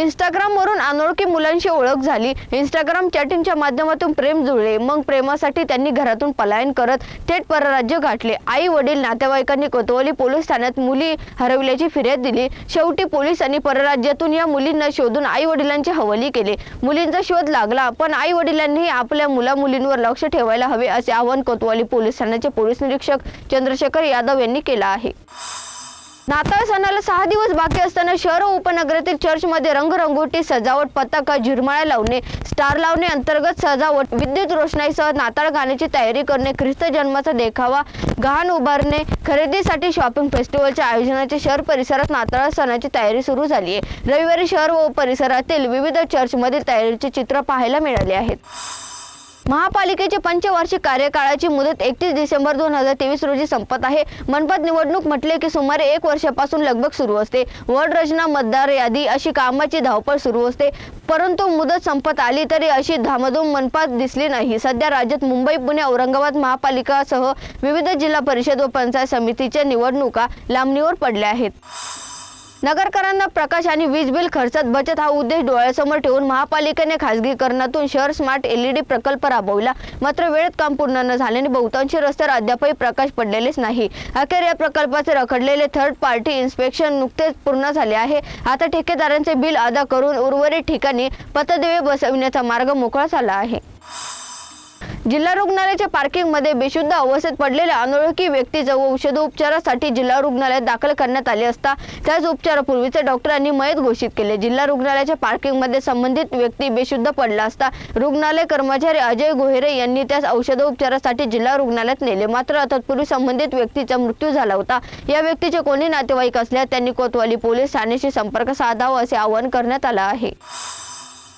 इंस्टाग्रामवरून अनोळखी मुलांशी ओळख झाली. इंस्टाग्राम चॅटिंगच्या माध्यमातून प्रेम जुळले. मग प्रेमासाठी त्यांनी घरातून पलायन करत थेट परराज्य गाठले. आई वडील नातेवाईकांनी कोतवाली पोलीस ठाण्यात मुली हरवल्याची फिर्याद दिली. शेवटी पोलिसांनी परराज्यातून या मुलींना शोधून आई वडिलांचे हवाली केले. मुलींचा शोध लागला पण आई वडिलांनी आपल्या मुला मुलींवर लक्ष ठेवायला हवे असे आवाहन कोतवाली पोलीस ठाण्याचे पोलीस निरीक्षक चंद्रशेखर यादव यांनी केलं आहे. नाताळ सणाला सहा दिवस बाकी असताना शहर व उपनगरातील चर्चमध्ये रंगरंगोटी सजावट पताका झिरमाळ्या लावणे स्टार लावणे अंतर्गत सजावट विद्युत रोषणाईसह नाताळ गाण्याची तयारी करणे ख्रिस्त जन्माचा देखावा गहाण उभारणे खरेदीसाठी शॉपिंग फेस्टिवलच्या आयोजनाचे शहर परिसरात नाताळ सणाची तयारी सुरू झाली आहे रविवारी शहर व परिसरातील विविध चर्चमधील तयारीचे चित्र पाहायला मिळाले आहेत. महापालिकेचे पंचवार्षिक कार्यकाळाची मुदत एकतीस डिसेंबर दोन हजार तेवीस रोजी संपत आहे. मनपत निवडणूक म्हटले की सुमारे एक वर्षापासून लगबग सुरू असते. वड रचना मतदार यादी अशी कामाची धावपळ सुरू असते. परंतु मुदत संपत आली तरी अशी धामधूम मनपात दिसली नाही. सध्या राज्यात मुंबई पुणे औरंगाबाद महापालिकासह विविध जिल्हा परिषद व पंचायत समितीच्या निवडणुका लांबणीवर पडल्या आहेत. नगरकरांना प्रकाश आणि वीज बिल खर्चात बचत हा उद्देश डोळ्यासमोर ठेवून महापालिकेने खासगीकरणातून शहर स्मार्ट एलईडी प्रकल्प राबवला. मात्र वेळेत काम पूर्ण न झाल्याने बहुतांशी रस्त्यावर अद्यापही प्रकाश पडलेलेच नाही. अखेर या प्रकल्पाचे रखडलेले थर्ड पार्टी इन्स्पेक्शन नुकतेच पूर्ण झाले आहे. आता ठेकेदारांचे बिल अदा करून उर्वरित ठिकाणी पथदिवे बसविण्याचा मार्ग मोकळा झाला आहे. जिल्हा रुग्णालयाच्या पार्किंगमध्ये बेशुद्ध अवस्थेत पडलेल्या अनोळखी व्यक्तीचं व औषधोपचारासाठी जिल्हा रुग्णालयात दाखल करण्यात आले असता त्याच उपचारापूर्वीचे डॉक्टरांनी मयत घोषित केले. जिल्हा रुग्णालयाच्या पार्किंगमध्ये संबंधित व्यक्ती बेशुद्ध पडला असता रुग्णालय कर्मचारी अजय गोहेरे यांनी त्यास औषधोपचारासाठी जिल्हा रुग्णालयात नेले. मात्र तत्पूर्वी संबंधित व्यक्तीचा मृत्यू झाला होता. या व्यक्तीचे कोणी नातेवाईक असल्यास त्यांनी कोतवाली पोलीस ठाण्याशी संपर्क साधावा असे आवाहन करण्यात आलं आहे.